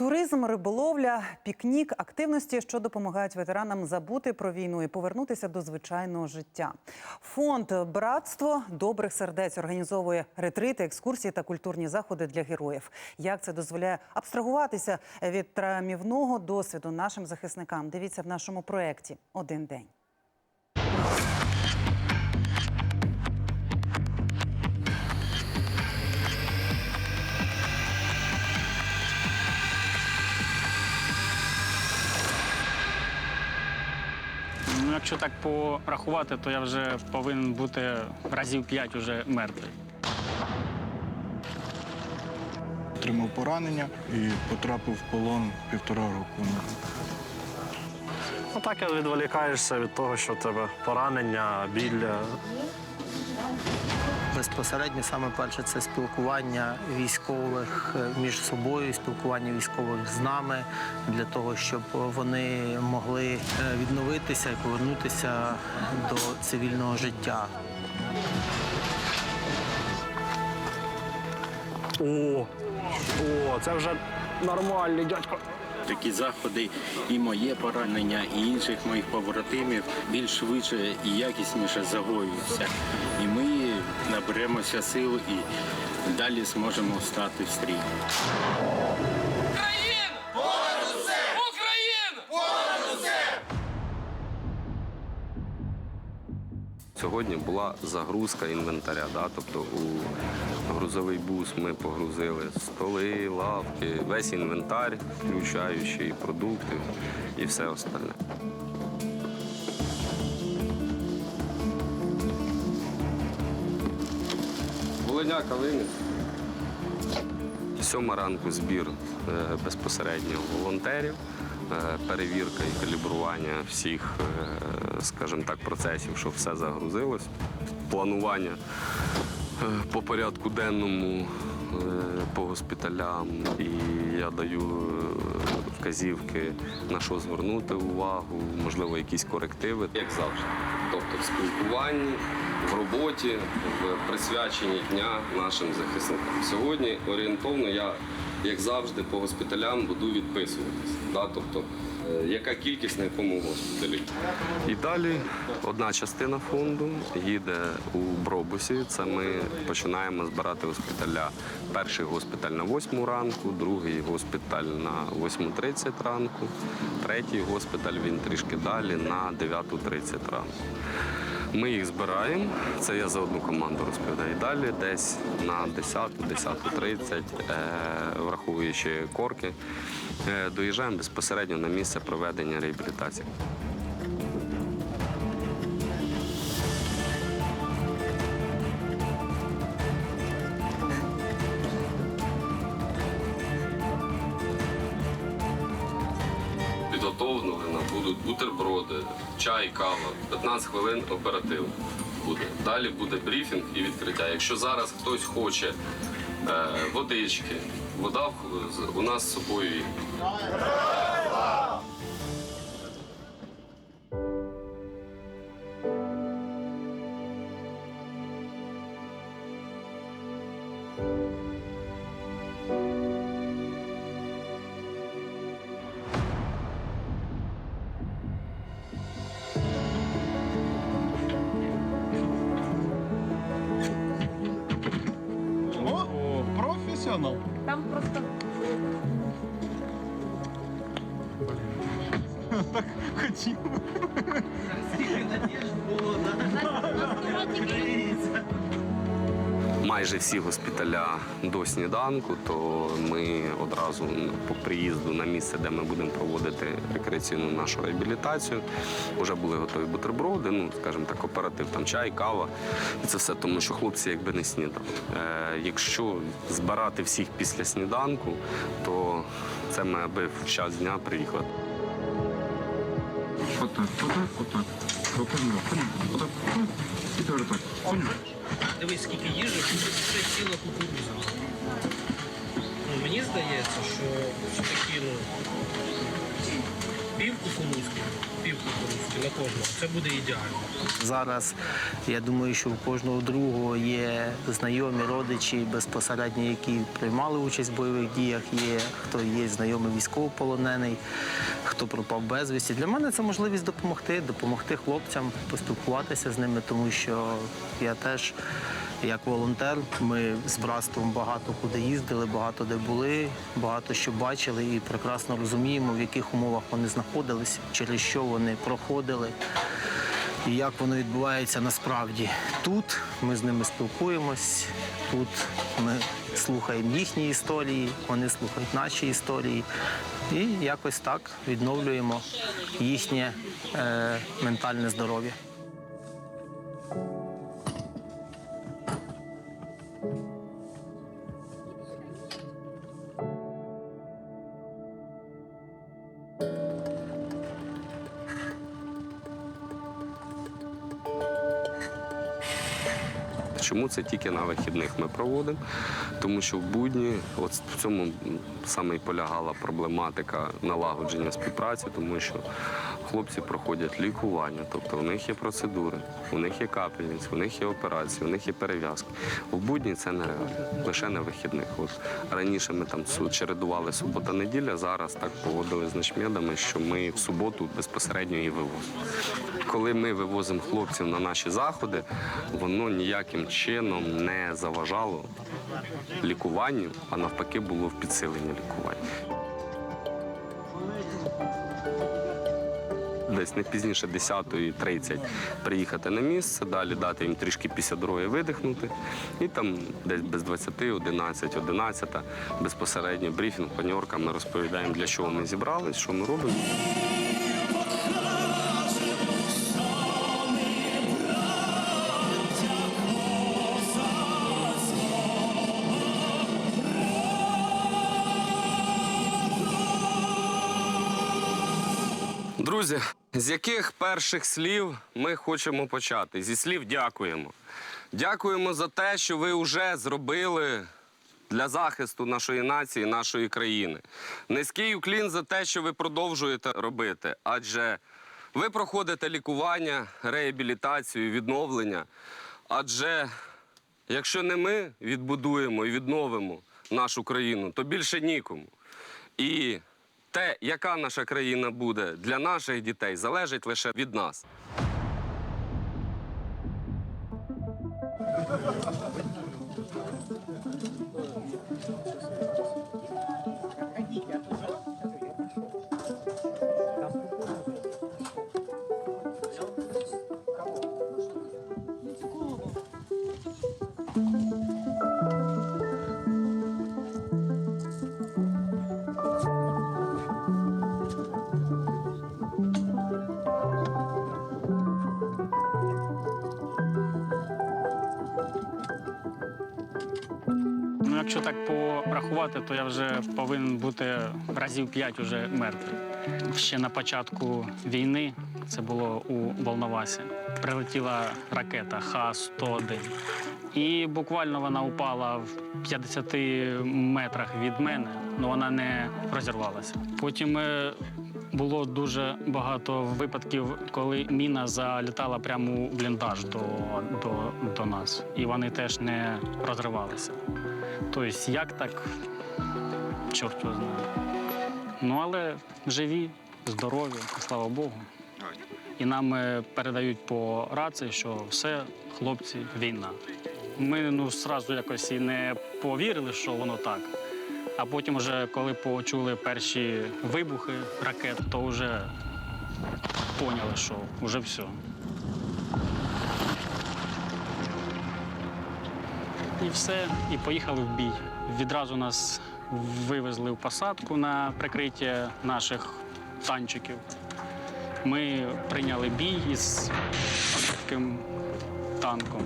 Туризм, риболовля, пікнік, активності, що допомагають ветеранам забути про війну і повернутися до звичайного життя. Фонд Братство добрих сердець організовує ретрити, екскурсії та культурні заходи для героїв. Як це дозволяє абстрагуватися від травмівного досвіду нашим захисникам? Дивіться в нашому проєкті один день. Ну, якщо так порахувати, то я вже повинен бути разів п'ять уже мертвий. Отримав поранення і потрапив в полон півтора року. Ну так відволікаєшся від того, що в тебе поранення, біль. Безпосередньо саме перше це спілкування військових е, між собою, спілкування військових з нами для того, щоб вони могли е, відновитися і повернутися до цивільного життя. О, о, це вже нормальний дядько. Такі заходи і моє поранення, і інших моїх побратимів більш швидше і якісніше загоюються. І ми наберемося сил і далі зможемо стати в стрій. Сьогодні була загрузка інвентаря. Да? Тобто у грузовий бус ми погрузили столи, лавки, весь інвентар, включаючи і продукти і все остальне. Волиня Калинець. Сьома ранку збір е, безпосередньо волонтерів, е, перевірка і калібрування всіх, е, скажімо так, процесів, щоб все загрузилось, планування по порядку денному, по госпіталям. І я даю вказівки, на що звернути увагу, можливо, якісь корективи, як завжди. Тобто в спілкуванні, в роботі, в присвяченні дня нашим захисникам. Сьогодні орієнтовно я, як завжди, по госпіталям буду відписуватись. Да? Тобто, е, яка кількість на якому госпіталі. І далі одна частина фонду їде у Бробусі. Це ми починаємо збирати госпіталя. Перший госпіталь на 8 ранку, другий госпіталь на 8.30 ранку, третій госпіталь він трішки далі на 9.30 ранку. Ми їх збираємо, це я за одну команду розповідаю. Далі десь на 10, 10.30, е, враховуючи корки, е, доїжджаємо безпосередньо на місце проведення реабілітації. Чай, кава, 15 хвилин оператив буде. Далі буде брифінг і відкриття. Якщо зараз хтось хоче е, водички, вода у нас з собою є. Хотів. майже всі госпіталя до сніданку, то ми одразу по приїзду на місце, де ми будемо проводити рекреаційну нашу реабілітацію, вже були готові бутерброди, ну скажімо так, оператив, там чай, кава. І це все тому, що хлопці якби не снідали. Е, якщо збирати всіх після сніданку, то це ми аби в час дня приїхали. Отак, отак, отак. Руками, отак, отак. І тепер так. Поняв? Дивись, скільки їжі, це ціла кукуруза. Ну, мені здається, що все-таки ну, пів кукурузки, кукурузки на кожного. Це буде ідеально. Зараз я думаю, що у кожного другого є знайомі родичі безпосередньо, які приймали участь в бойових діях. Є хто є знайомий військовополонений, хто пропав безвісті. Для мене це можливість допомогти, допомогти хлопцям, поспілкуватися з ними, тому що я теж. Як волонтер, ми з братством багато куди їздили, багато де були, багато що бачили і прекрасно розуміємо, в яких умовах вони знаходились, через що вони проходили і як воно відбувається насправді. Тут ми з ними спілкуємось, тут ми слухаємо їхні історії, вони слухають наші історії. І якось так відновлюємо їхнє е, ментальне здоров'я. Чому це тільки на вихідних ми проводимо? Тому що в будні, от в цьому саме і полягала проблематика налагодження співпраці, тому що хлопці проходять лікування, тобто у них є процедури, у них є капельниці, у них є операції, у них є перев'язки. В будні це нереально, лише на вихідних. От раніше ми там чередували субота-неділя, зараз так погодили з начмедами, що ми в суботу безпосередньо і вивозимо. Коли ми вивозимо хлопців на наші заходи, воно ніяким чином не заважало лікуванню, а навпаки було в підсиленні лікування. Десь не пізніше 10.30 приїхати на місце, далі дати їм трішки після дороги видихнути. І там десь без 20, 11, 11 безпосередньо брифінг, паньорка, ми розповідаємо, для чого ми зібрались, що ми робимо. Друзі, з яких перших слів ми хочемо почати? Зі слів дякуємо. Дякуємо за те, що ви вже зробили для захисту нашої нації, нашої країни. Низький уклін за те, що ви продовжуєте робити, адже ви проходите лікування, реабілітацію, відновлення. Адже якщо не ми відбудуємо і відновимо нашу країну, то більше нікому. І те, яка наша країна буде для наших дітей, залежить лише від нас. Порахувати, то я вже повинен бути разів п'ять уже мертвий. Ще на початку війни, це було у Волновасі, прилетіла ракета Х-101. І буквально вона упала в 50 метрах від мене, але вона не розірвалася. Потім е, було дуже багато випадків, коли міна залітала прямо у бліндаж до, до, до нас, і вони теж не розривалися. Тобто, як так, чорт його знає. Ну, але живі, здорові, слава Богу. І нам е, передають по рації, що все, хлопці, війна. Ми ну, зразу якось і не повірили, що воно так. А потім, вже, коли почули перші вибухи ракет, то вже поняли, що вже все. Все, і поїхали в бій. Відразу нас вивезли в посадку на прикриття наших танчиків. Ми прийняли бій із таким танком.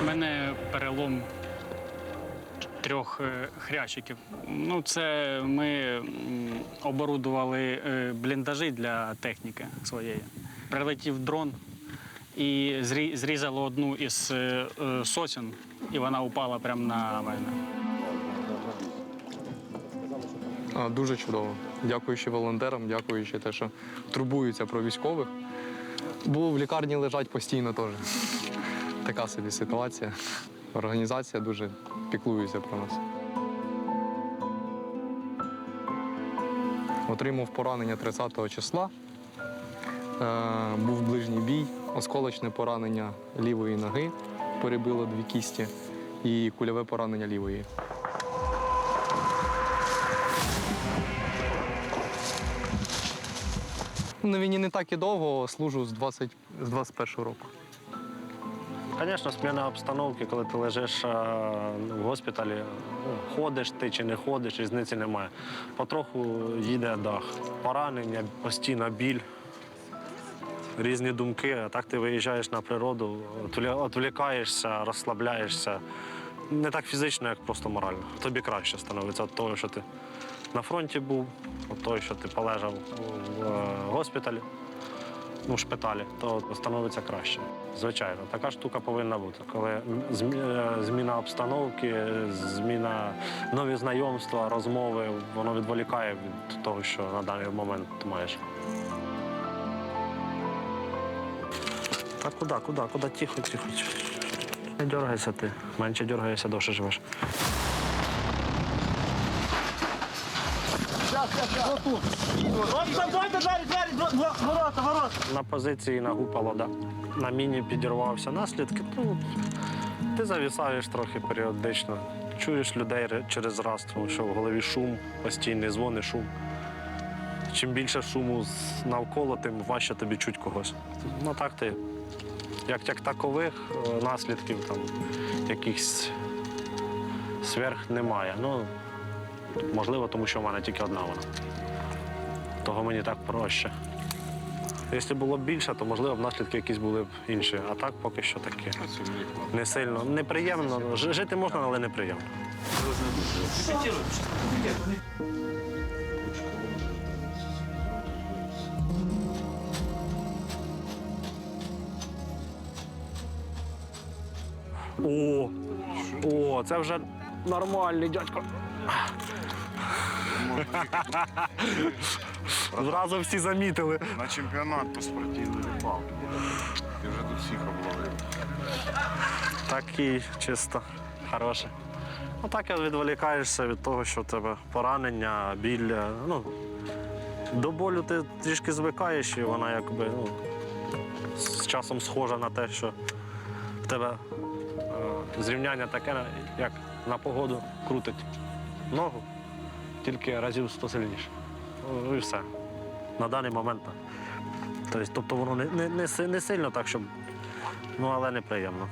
У мене перелом трьох е, хрящиків. Ну, це ми оборудували е, бліндажі для техніки своєї. Прилетів дрон і зрі- зрізало одну із е, е, сосен, і вона упала прямо на мене. Дуже чудово. Дякуючи волонтерам, дякуючи те, що турбуються про військових. Бо в лікарні лежать постійно теж. Така собі ситуація. Організація дуже піклується про нас. Отримав поранення 30 числа. Е, був ближній бій, осколочне поранення лівої ноги, перебило дві кісті, і кульове поранення лівої. На війні не так і довго, служу з 20, з 21 року. Звісно, зміна обстановки, коли ти лежиш е, в госпіталі, ну, ходиш ти чи не ходиш, різниці немає. Потроху їде дах. Поранення, постійна біль, різні думки. А так ти виїжджаєш на природу, отвлікаєшся, розслабляєшся. Не так фізично, як просто морально. Тобі краще становиться від того, що ти на фронті був, від того, що ти полежав в е, госпіталі ну, шпиталі, то становиться краще. Звичайно, така штука повинна бути. Коли е, зміна обстановки, зміна нові знайомства, розмови, воно відволікає від того, що на даний момент ти маєш. Та куди, куди, куди? Тихо, тихо. Не дергайся ти. Менше дергаєшся, довше живеш. На позиції нагупало, да. на міні підірвався наслідки. Ну, ти завісаєш трохи періодично. Чуєш людей через раз, тому що в голові шум, постійний дзвони, шум. Чим більше шуму навколо, тим важче тобі чуть когось. Ну так ти. Як, як такових е, наслідків, там, якихось сверх немає. Ну, можливо, тому що в мене тільки одна вона. Того мені так проще. Якщо було б більше, то можливо б наслідки якісь були б інші. А так поки що такі. Не сильно. Неприємно. Жити можна, але неприємно. Це вже нормальний дядько. Зразу всі замітили. На чемпіонат по спортивній рибалці. Ти вже тут всіх обловив. Такий чисто хороший. Ну так і відволікаєшся від того, що в тебе поранення, біль. Ну, до болю ти трішки звикаєш, і вона якби ну, з часом схожа на те, що в тебе зрівняння таке, як на погоду крутить ногу, тільки разів сто сильніше. Ну і все. На даний момент. Тобто, тобто воно не, не, не, не сильно так, щоб. Ну, але неприємно.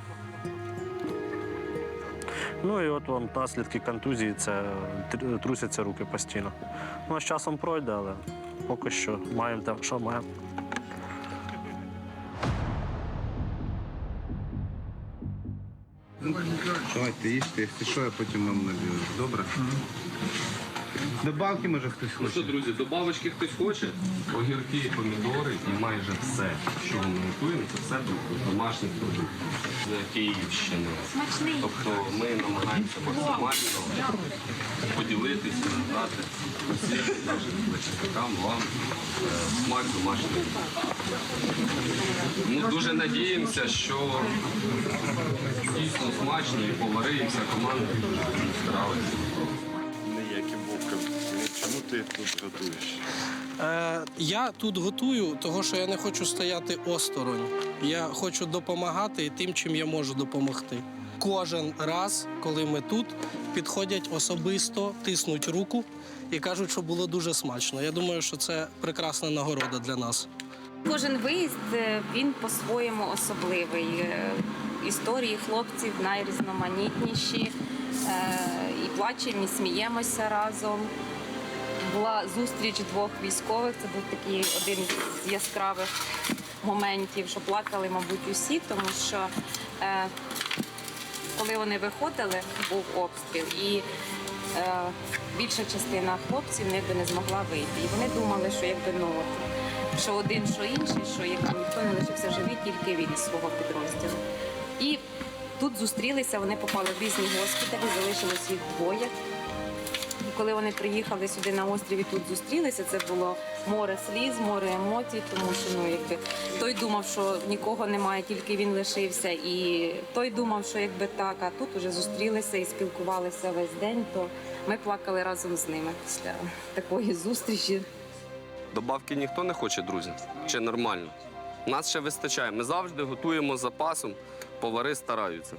Ну і от вам наслідки контузії це трусяться руки постійно. Ну, з часом пройде, але поки що маємо те, що маємо. Давайте їжте, якщо що, я потім вам наб'ю. Добре? Добавки може хтось Ну хоче. що, друзі, добавочки хтось хоче? Огірки, помідори і майже все, що ми готуємо, це все домашні продукти з Київщини. Тобто ми намагаємося максимально поділитися, дати усім нашим захисникам, вам е, смак домашньої. Ми дуже надіємося, що дійсно смачно і повари, і вся команда боком. Чому ти тут готуєш? Е, я тут готую, того що я не хочу стояти осторонь. Я хочу допомагати тим, чим я можу допомогти. Кожен раз, коли ми тут, підходять особисто, тиснуть руку і кажуть, що було дуже смачно. Я думаю, що це прекрасна нагорода для нас. Кожен виїзд е, він по-своєму особливий. Е, Історії хлопців найрізноманітніші. Е, І плачемо, і сміємося разом. Була зустріч двох військових. Це був такий один з яскравих моментів, що плакали, мабуть, усі, тому що е, коли вони виходили, був обстріл, і е, більша частина хлопців ніби не змогла вийти. І вони думали, що якби ну от, що один, що інший, що якби ніхто не лишився живий, тільки він із свого підрозділу. І тут зустрілися, вони попали в різні госпіталі, залишилось їх двоє. Коли вони приїхали сюди на острів і тут зустрілися, це було море сліз, море емоцій, тому що ну якби той думав, що нікого немає, тільки він лишився, і той думав, що якби так, а тут уже зустрілися і спілкувалися весь день. То ми плакали разом з ними після такої зустрічі. Добавки ніхто не хоче, друзі. Чи нормально? Нас ще вистачає. Ми завжди готуємо запасом, повари стараються.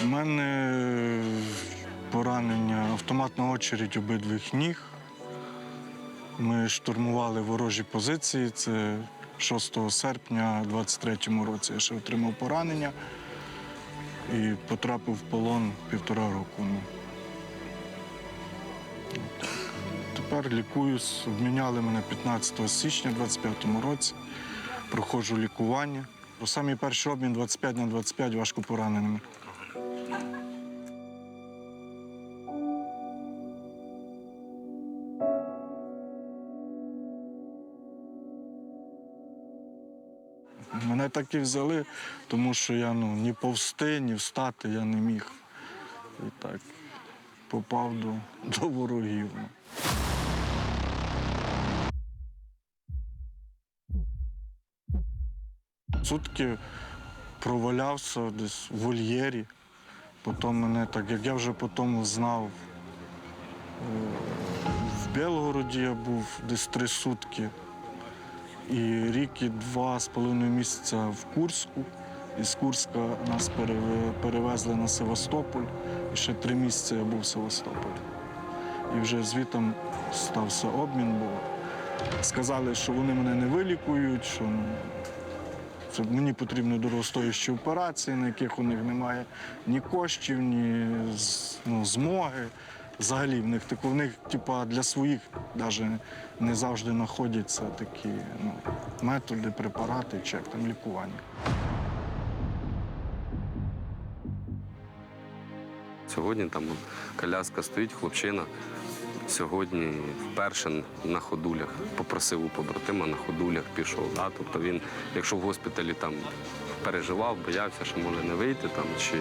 У мене поранення автоматна очередь обидвих ніг. Ми штурмували ворожі позиції. Це 6 серпня 23-му році. Я ще отримав поранення і потрапив в полон півтора року. Ну. Тепер лікуюсь. Обміняли мене 15 січня 25-му році. Проходжу лікування. Бо самий перший обмін 25 на 25 важко пораненими. Мене так і взяли, тому що я ну, ні повсти, ні встати я не міг. І так попав до, до ворогів. ну. Сутки провалявся десь в вольєрі. Потім мене так, як я вже потім знав, е, в Белгороді я був десь три сутки. І рік і два з половиною місяця в Курську. Із Курська нас перевезли на Севастополь. І ще три місяці я був в Севастополі. І вже звітом стався обмін, бо сказали, що вони мене не вилікують, що ну, це мені потрібні дорогостоящі операції, на яких у них немає ні коштів, ні ну, змоги. Взагалі в них тако, в них, типа, для своїх навіть не завжди знаходяться такі ну, методи, препарати чи як там лікування. Сьогодні там коляска стоїть, хлопчина. Сьогодні вперше на ходулях попросив у побратима на ходулях пішов. Да? Тобто він, якщо в госпіталі там переживав, боявся, що може не вийти там, чи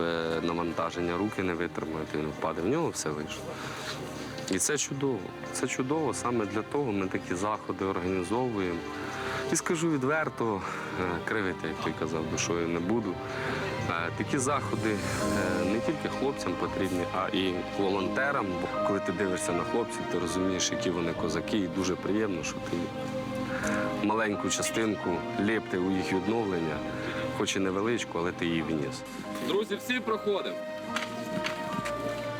е, навантаження руки не витримають, він впаде. В нього все вийшло. І це чудово. Це чудово. Саме для того ми такі заходи організовуємо. І скажу відверто, е, кривити, як той казав, душою не буду. Е, Такі заходи е, не тільки хлопцям потрібні, а і волонтерам. Бо коли ти дивишся на хлопців, ти розумієш, які вони козаки, і дуже приємно, що ти маленьку частинку ліпти у їх відновлення, хоч і невеличку, але ти її вніс. Друзі, всі проходимо.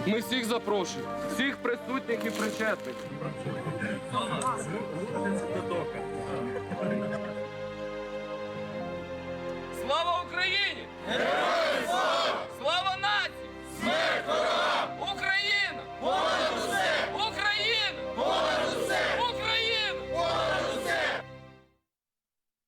Ми всіх запрошуємо, всіх присутніх і причетних. Слава Україні! Героям!